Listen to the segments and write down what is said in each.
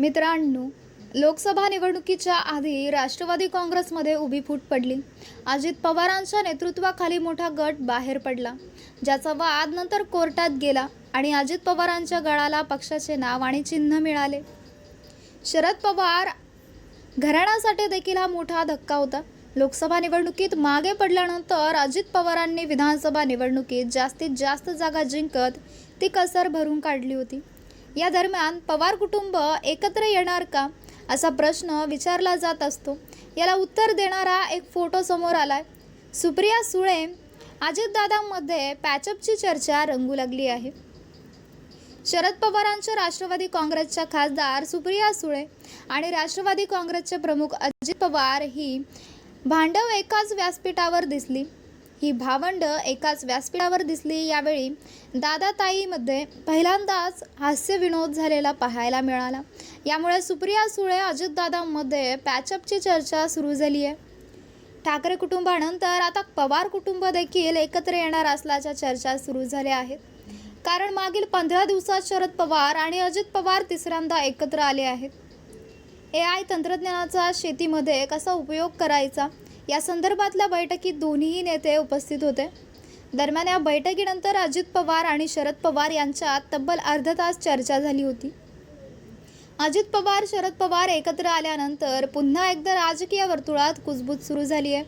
मित्रांनो लोकसभा निवडणुकीच्या आधी राष्ट्रवादी काँग्रेसमध्ये उभी फूट पडली. अजित पवारांच्या नेतृत्वाखाली मोठा गट बाहेर पडला ज्याचा वाद नंतर कोर्टात गेला आणि अजित पवारांच्या गळाला पक्षाचे नाव आणि चिन्ह मिळाले. शरद पवार घराण्यासाठी देखील हा मोठा धक्का होता. लोकसभा निवडणुकीत मागे पडल्यानंतर अजित पवारांनी विधानसभा निवडणुकीत जास्तीत जास्त जागा जिंकत ती कसर भरून काढली होती. या दरम्यान पवार कुटुंब एकत्र येणार का असा प्रश्न विचारला जात असतो. याला उत्तर देणारा एक फोटो समोर आलाय. सुप्रिया सुळे अजितदादांमध्ये पॅचअपची चर्चा रंगू लागली आहे. शरद पवारांच्या राष्ट्रवादी काँग्रेसच्या खासदार सुप्रिया सुळे आणि राष्ट्रवादी काँग्रेसचे प्रमुख अजित पवार ही भांडव एकाच व्यासपीठावर दिसली. ही भावंड एकाच व्यासपीठावर दिसली. यावेळी दादाताईमध्ये पहिल्यांदाच हास्यविनोद झालेला पाहायला मिळाला. यामुळे सुप्रिया सुळे अजितदादांमध्ये पॅचअपची चर्चा सुरू झाली आहे. ठाकरे कुटुंबानंतर आता पवार कुटुंब देखील एकत्र येणार असल्याच्या चर्चा सुरू झाल्या आहेत. कारण मागील पंधरा दिवसात शरद पवार आणि अजित पवार तिसऱ्यांदा एकत्र आले आहेत. ए आय तंत्रज्ञानाचा शेतीमध्ये कसा उपयोग करायचा? या संदर्भातल्या बैठकीत दोन्हीही नेते उपस्थित होते. दरम्यान या बैठकीनंतर अजित पवार आणि शरद पवार यांच्यात तब्बल अर्धा तास चर्चा झाली होती. अजित पवार शरद पवार एकत्र आल्यानंतर पुन्हा एकदा राजकीय वर्तुळात कुजबूज सुरू झाली आहे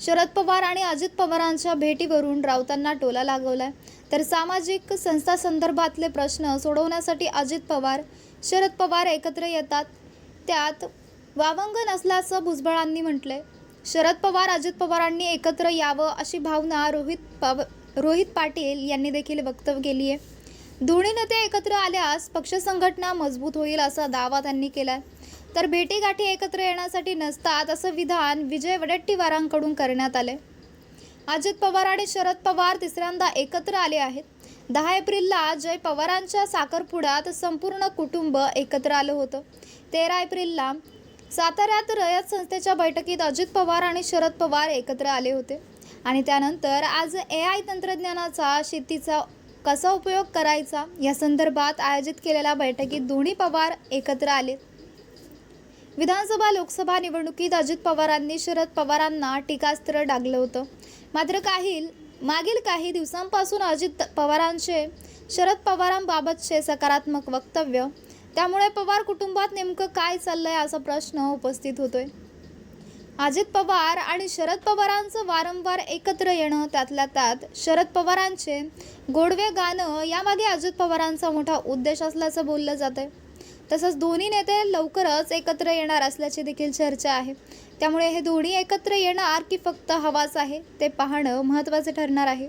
शरद पवार आणि अजित पवारांच्या भेटीवरून राऊतांना टोला लागवलाय. तर सामाजिक संस्था संदर्भातले प्रश्न सोडवण्यासाठी अजित पवार शरद पवार एकत्र येतात. त्यात वावंग नसल्याचं भुजबळांनी म्हटलंय. शरद पवार अजित पवारांनी एकत्र यावं अशी भावना रोहित पव रोहित पाटील यांनी देखील वक्तव्य केली आहे. दोन्ही नेते एकत्र आल्यास पक्ष संघटना मजबूत होईल असा दावा त्यांनी केलाय. तर भेटीगाठी एकत्र येण्यासाठी नसतात असं विधान विजय वडेट्टीवारांकडून करण्यात आले अजित पवार आणि शरद पवार तिसऱ्यांदा एकत्र आले आहेत. दहा एप्रिलला जय पवारांच्या साखरपुड्यात संपूर्ण कुटुंब एकत्र आलं होतं. तेरा एप्रिलला साताऱ्यात रयत संस्थेच्या बैठकीत अजित पवार आणि शरद पवार एकत्र आले होते. आणि त्यानंतर आज ए आय तंत्रज्ञानाचा शेतीचा कसा उपयोग करायचा या संदर्भात आयोजित केलेल्या बैठकीत दोन्ही पवार एकत्र आले. विधानसभा लोकसभा निवडणुकीत अजित पवारांनी शरद पवारांना टीकास्त्र डागलं होतं. मात्र काही मागील काही दिवसांपासून अजित पवारांचे शरद पवारांबाबतचे सकारात्मक वक्तव्य त्यामुळे पवार कुटुंबात नेमकं काय चाललंय असा प्रश्न उपस्थित होतोय. अजित पवार आणि शरद पवारांचं वारंवार एकत्र येणं त्यातल्या त्यात शरद पवारांचे गोडवे गाणं यामागे अजित पवारांचा मोठा उद्देश असल्याचं बोललं जातंय. तसंच दोन्ही नेते लवकरच एकत्र येणार असल्याची देखील चर्चा आहे. त्यामुळे हे दोन्ही एकत्र येणार की फक्त हवाच आहे ते पाहणं महत्त्वाचे ठरणार आहे.